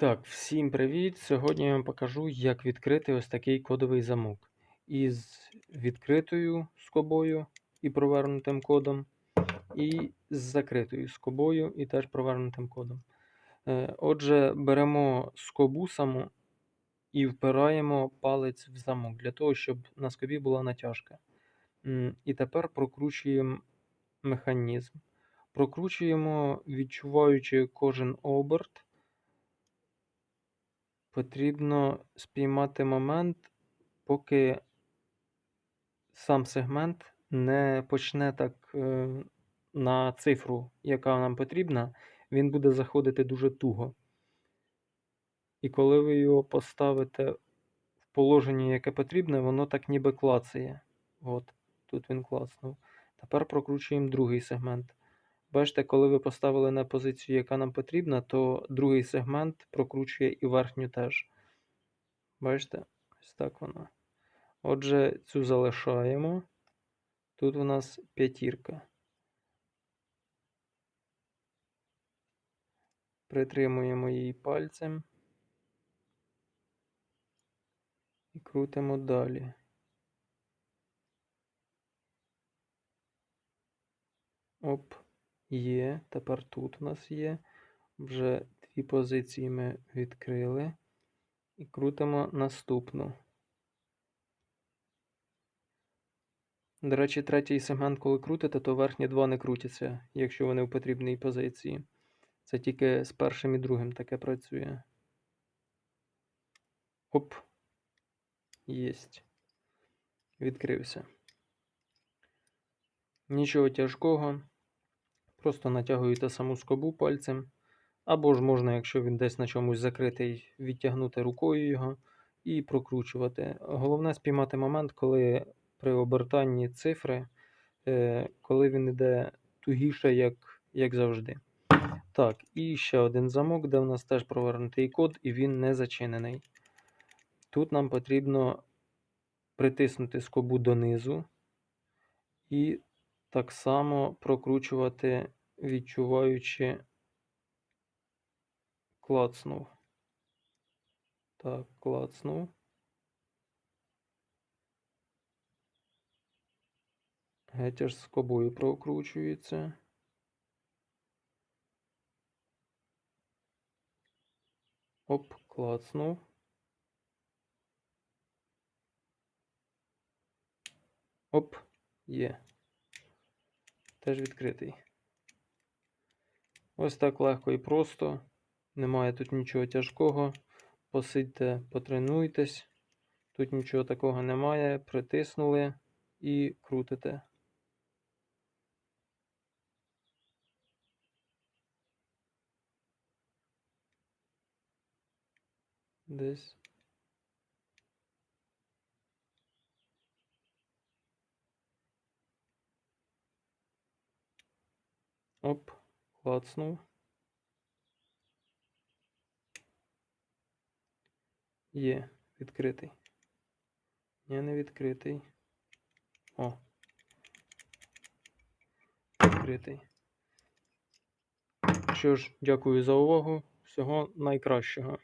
Так, всім привіт! Сьогодні я вам покажу, як відкрити ось такий кодовий замок із відкритою скобою і провернутим кодом, і з закритою скобою і теж провернутим кодом. Е, Отже, беремо скобу саму і впираємо палець в замок для того, щоб на скобі була натяжка. І тепер прокручуємо механізм. Прокручуємо, відчуваючи кожен оберт. Потрібно спіймати момент, поки сам сегмент не почне так е, на цифру, яка нам потрібна, він буде заходити дуже туго. І коли ви його поставите в положенні, яке потрібне, воно так ніби клацає. От, тут він клацнув. Тепер прокручуємо другий сегмент. Бачите, коли ви поставили на позицію, яка нам потрібна, то другий сегмент прокручує і верхню теж. Бачите? Ось так воно. Отже, цю залишаємо. Тут у нас п'ятірка. Притримуємо її пальцем і крутимо далі. Оп. Є, тепер тут у нас є. Вже дві позиції ми відкрили. І крутимо наступну. До речі, третій сегмент, коли крутите, то верхні два не крутяться, якщо вони в потрібній позиції. Це тільки з першим і другим таке працює. Оп. Єсть. Відкрився. Нічого тяжкого. Просто натягуєте саму скобу пальцем. Або ж можна, якщо він десь на чомусь закритий, відтягнути рукою його і прокручувати. Головне спіймати момент, коли при обертанні цифри, е, коли він йде тугіше, як, як завжди. Так, і ще один замок, де в нас теж провернутий код, і він не зачинений. Тут нам потрібно притиснути скобу донизу і так само прокручувати, відчуваючи, клацнув. Так, клацнув. Геть аж скобою прокручується. Оп, клацнув. Оп, є. Теж відкритий. Ось так легко і просто. Немає тут нічого тяжкого. Посидьте, потренуйтесь. Тут нічого такого немає. Притиснули і крутите. Десь. Оп, клацнув. Є, відкритий. Ні, не відкритий. О. Відкритий. Що ж, дякую за увагу. Всього найкращого.